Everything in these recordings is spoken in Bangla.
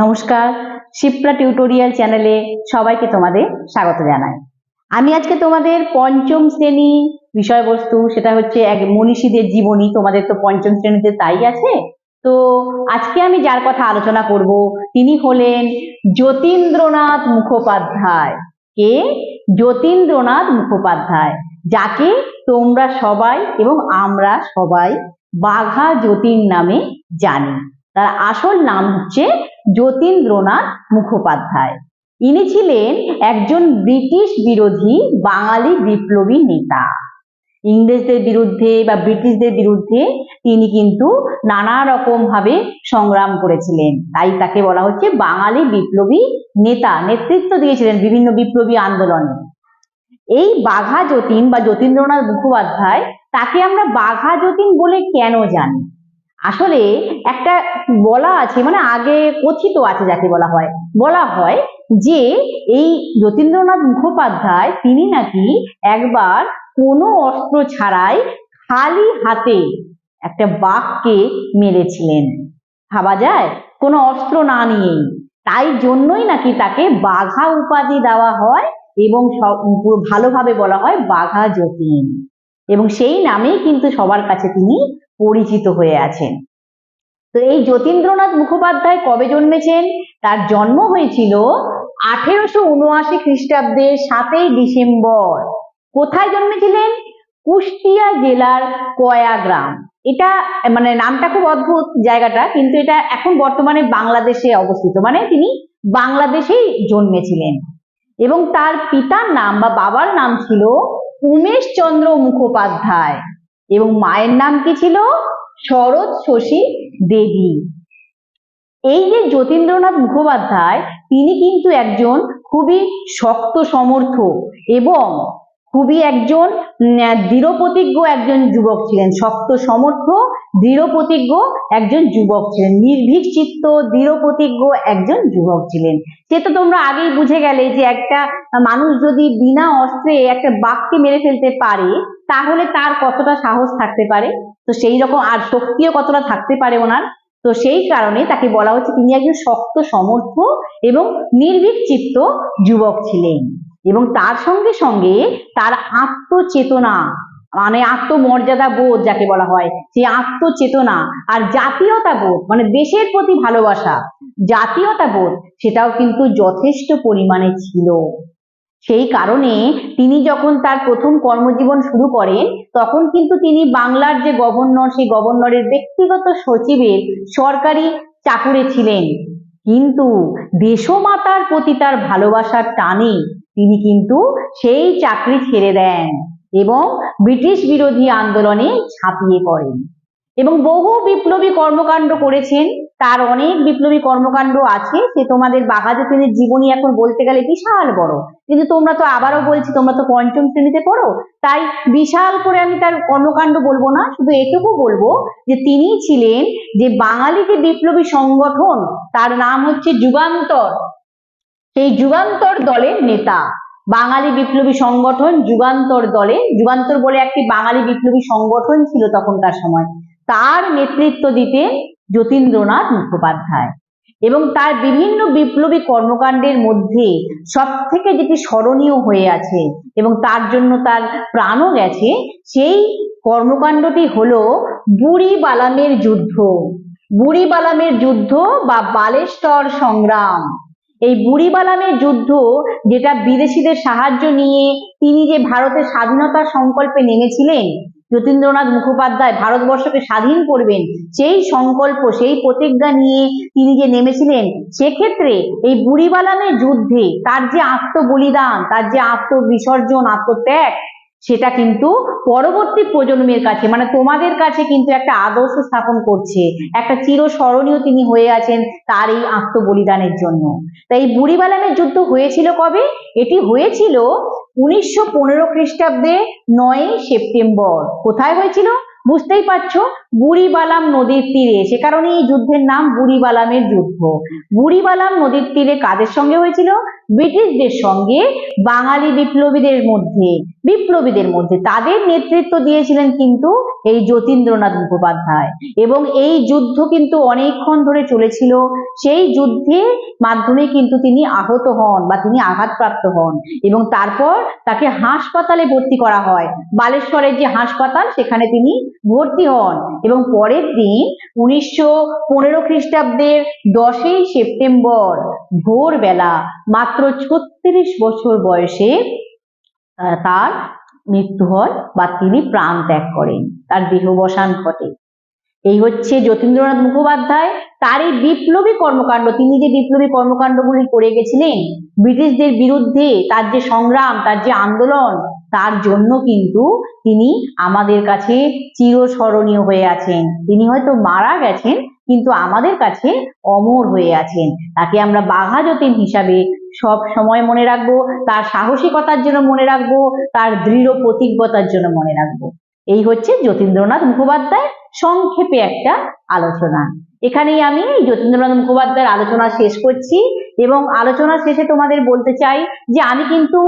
নমস্কার, শিপ্রা টিউটোরিয়াল চ্যানেলে সবাইকে তোমাদের স্বাগত জানাই। আমি আজকে তোমাদের পঞ্চম শ্রেণি বিষয়বস্তু, সেটা হচ্ছে এক মনীষীদের জীবনী, তোমাদের তো পঞ্চম শ্রেণীতে তাই আছে। তো আজকে আমি যার কথা আলোচনা করব, তিনি হলেন যতীন্দ্রনাথ মুখোপাধ্যায়। কে? যতীন্দ্রনাথ মুখোপাধ্যায়, যাকে তোমরা সবাই এবং আমরা সবাই বাঘা যতীন নামে জানি। তার আসল নাম হচ্ছে যতীন্দ্রনাথ মুখোপাধ্যায়। ইনি ছিলেন একজন ব্রিটিশ বিরোধী বাঙালি বিপ্লবী নেতা। ইংরেজদের বিরুদ্ধে বা ব্রিটিশদের বিরুদ্ধে তিনি কিন্তু নানা রকম ভাবে সংগ্রাম করেছিলেন। তাই তাকে বলা হচ্ছে বাঙালি বিপ্লবী নেতা। নেতৃত্ব দিয়েছিলেন বিভিন্ন বিপ্লবী আন্দোলনে। এই বাঘা যতীন বা যতীন্দ্রনাথ মুখোপাধ্যায়, তাকে আমরা বাঘা যতীন বলে কেন জানি? আসলে একটা বলা আছে মানে আগে কথিত আছে যাকে বলা হয়। বলা হয় যে এই যতীন্দ্রনাথ মুখোপাধ্যায়, তিনি নাকি একবার কোনো অস্ত্র ছাড়াই খালি হাতে একটা বাঘকে মেরেছিলেন। ভাবা যায়? কোনো অস্ত্র না নিয়েই। তাই জন্যই নাকি তাকে বাঘা উপাধি দেওয়া হয় এবং সব ভালোভাবে বলা হয় বাঘা যতীন। এবং সেই নামেই কিন্তু সবার কাছে তিনি পরিচিত হয়ে আছেন। তো এই যতীন্দ্রনাথ মুখোপাধ্যায় কবে জন্মেছেন? তার জন্ম হয়েছিল আঠেরোশো উনআশি খ্রিস্টাব্দের সাতই ডিসেম্বর। কোথায় জন্মেছিলেন? কুষ্টিয়া জেলার কয়া গ্রাম এটা মানে নামটা খুব অদ্ভুত জায়গাটা, কিন্তু এটা এখন বর্তমানে বাংলাদেশে অবস্থিত। মানে তিনি বাংলাদেশেই জন্মেছিলেন। এবং তার পিতার নাম বা বাবার নাম ছিল উমেশ চন্দ্র মুখোপাধ্যায়। এবং মায়ের নাম কি ছিল? শরৎ শশী দেবী। এই যে যতীন্দ্রনাথ মুখোপাধ্যায়, তিনি কিন্তু একজন খুবই শক্ত সমর্থ এবং খুবই একজন দৃঢ় প্রতিজ্ঞ একজন যুবক ছিলেন, শক্ত, সমর্থ দৃঢ় প্রতিজ্ঞ একজন যুবক ছিলেন, নির্ভীক, চিত্ত দৃঢ় প্রতিজ্ঞ একজন যুবক ছিলেন। সে তো তোমরা আগেই বুঝে গেলে যে একটা মানুষ যদি বিনা অস্ত্রে একটা বাঘকে মেরে ফেলতে পারে, তাহলে তার কতটা সাহস থাকতে পারে? তো সেই রকম আর শক্তিও কতটা থাকতে পারে ওনার? তো সেই কারণে তাকে বলা হচ্ছে তিনি একজন শক্ত, সমর্থ এবং নির্ভীক, চিত্ত যুবক ছিলেন। এবং তার সঙ্গে সঙ্গে তার আত্মচেতনা মানে আত্মমর্যাদা বোধ যাকে বলা হয়, সেই আত্মচেতনা আর জাতীয়তা বোধ মানে দেশের প্রতি ভালোবাসা, জাতীয়তা বোধ, সেটাও কিন্তু যথেষ্ট পরিমাণে ছিল। সেই কারণে তিনি যখন তার প্রথম কর্মজীবন শুরু করেন, তখন কিন্তু তিনি বাংলার যে গভর্নর, সেই গভর্নরের ব্যক্তিগত সচিবের সরকারি চাকুরে ছিলেন। কিন্তু দেশমাতার প্রতি তার ভালোবাসার টানে তিনি কিন্তু সেই চাকরি ছেড়ে দেন এবং ব্রিটিশ বিরোধী আন্দোলনে ঝাঁপিয়ে পড়েন। এবং বহু বিপ্লবী কর্মকাণ্ড করেছেন, তার অনেক বিপ্লবী কর্মকাণ্ড আছে, সে তোমাদের বাঘাযতীনের জীবনী এখন বলতে গেলে বিশাল বড়। কিন্তু তোমরা তো আবারও বলছি, তোমরা তো পঞ্চম শ্রেণীতে পড়ো, তাই বিশাল করে আমি তার কর্মকাণ্ড বলব না, শুধু এটুকু বলব যে তিনি ছিলেন যে বাঙালি যে বিপ্লবী সংগঠন, তার নাম হচ্ছে যুগান্তর। সেই যুগান্তর দলের নেতা। বাঙালি বিপ্লবী সংগঠন যুগান্তর দলে, যুগান্তর বলে একটি বাঙালি বিপ্লবী সংগঠন ছিল তখনকার সময়। তার নেতৃত্ব দিতেন যতীন্দ্রনাথ মুখোপাধ্যায়। এবং তার বিভিন্ন বিপ্লবী কর্মকাণ্ডের মধ্যে সব থেকে যেটি স্মরণীয় হয়ে আছে এবং তার জন্য তার প্রাণও গেছে, সেই কর্মকাণ্ডটি হলো বুড়ি বালামের যুদ্ধ। বুড়ি বালামের যুদ্ধ বা বালেশ্বর সংগ্রাম। এই বুড়িবালামের যুদ্ধ যেটা বিদেশিদের সাহায্য নিয়ে তিনি যে ভারতের স্বাধীনতার সংকল্পে নেমেছিলেন, যতীন্দ্রনাথ মুখোপাধ্যায় ভারতবর্ষকে স্বাধীন করবেন, সেই সংকল্প, সেই প্রতিজ্ঞা নিয়ে তিনি যে নেমেছিলেন, সেক্ষেত্রে এই বুড়িবালামের যুদ্ধে তার যে আত্মবলিদান, তার যে আত্মবিসর্জন, আত্মত্যাগ সেটা কিন্তু পরবর্তী প্রজন্মের কাছে মানে তোমাদের কাছে কিন্তু একটা আদর্শ স্থাপন করছে। একটা চিরস্মরণীয় তিনি হয়ে আছেন তার এই আত্মবলিদানের জন্য। তাই বুড়িবালামের যুদ্ধ হয়েছিল কবে? এটি হয়েছিল উনিশশো পনেরো খ্রিস্টাব্দে নয় সেপ্টেম্বর। কোথায় হয়েছিল? বুঝতেই পারছ, বুড়িবালাম নদীর তীরে। সে কারণে এই যুদ্ধের নাম বুড়িবালামের যুদ্ধ। বুড়িবালাম নদীর তীরে কাদের সঙ্গে হয়েছিল? ব্রিটিশদের সঙ্গে বাঙালি বিপ্লবীদের মধ্যে। বিপ্লবীদের মধ্যে তাদের নেতৃত্ব দিয়েছিলেন কিন্তু এই যতীন্দ্রনাথ মুখোপাধ্যায়। এবং এই যুদ্ধ কিন্তু অনেকক্ষণ ধরে চলেছিল। সেই যুদ্ধের মাধ্যমে কিন্তু তিনি আহত হন বা তিনি আঘাতপ্রাপ্ত হন এবং তারপর তাকে হাসপাতালে ভর্তি করা হয়। বালেশ্বরের যে হাসপাতাল, সেখানে তিনি ভর্তি হন এবং পরের দিন উনিশশো পনেরো খ্রিস্টাব্দের দশই সেপ্টেম্বর ভোরবেলা মাত্র ছত্রিশ বছর বয়সে তার মৃত্যু হয় বা তিনি প্রাণ ত্যাগ করেন। তার দেহবসান ঘটে। এই হচ্ছে যতীন্দ্রনাথ মুখোপাধ্যায়। তার এই বিপ্লবী কর্মকাণ্ড, তিনি যে বিপ্লবী কর্মকাণ্ডগুলি করে গেছিলেন, ব্রিটিশদের বিরুদ্ধে তার যে সংগ্রাম, তার যে আন্দোলন, তার জন্য কিন্তু তিনি আমাদের কাছে চিরস্মরণীয় হয়ে আছেন। তিনি হয়তো মারা গেছেন, কিন্তু আমাদের কাছে অমর হয়ে আছেন। তাকে আমরা বাঘা যতীন হিসাবে সব সময় মনে রাখব, তার সাহসিকতার জন্য মনে রাখব, তার দৃঢ় প্রতিজ্ঞতার জন্য মনে রাখব। এই হচ্ছে যতীন্দ্রনাথ মুখোপাধ্যায় সংক্ষেপে একটা আলোচনা। এখানেই আমি যতীন্দ্রনাথ মুখোপাধ্যায়ের আলোচনা শেষ করছি এবং আলোচনা শেষে তোমাদের বলতে চাই যে আমি কিন্তু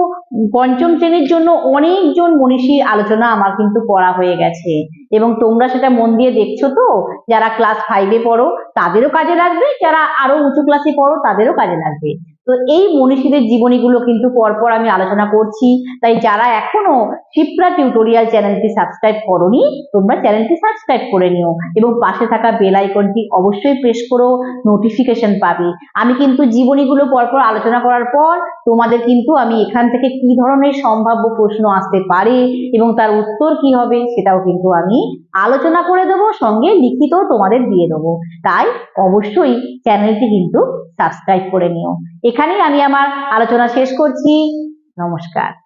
পঞ্চম শ্রেণির জন্য অনেকজন মনীষীর আলোচনা আমার কিন্তু পড়া হয়ে গেছে। এবং তোমরা সেটা মন দিয়ে দেখছ তো, যারা ক্লাস ফাইভে পড়ো, তাদেরও কাজে লাগবে, যারা আরও উঁচু ক্লাসে পড়ো, তাদেরও কাজে লাগবে। তো এই মনীষীদের জীবনীগুলো কিন্তু পরপর আমি আলোচনা করছি। তাই যারা এখনও শিপ্রা টিউটোরিয়াল চ্যানেলটি সাবস্ক্রাইব করনি, তোমরা চ্যানেলটি সাবস্ক্রাইব করে নিও এবং পাশে থাকা বেল আইকনটি অবশ্যই প্রেস করো নোটিফিকেশন পাবে। আমি কিন্তু জীবনীগুলো পরপর আলোচনা করার পর তোমাদের কিন্তু আমি এখান থেকে কি ধরনের সম্ভাব্য প্রশ্ন আসতে পারে এবং তার উত্তর কি হবে সেটাও কিন্তু আমি আলোচনা করে দেবো, সঙ্গে লিখিত তোমাদের দিয়ে দেবো। তাই অবশ্যই চ্যানেলটি কিন্তু সাবস্ক্রাইব করে নিও। এখানেই আমি আমার আলোচনা শেষ করছি। নমস্কার।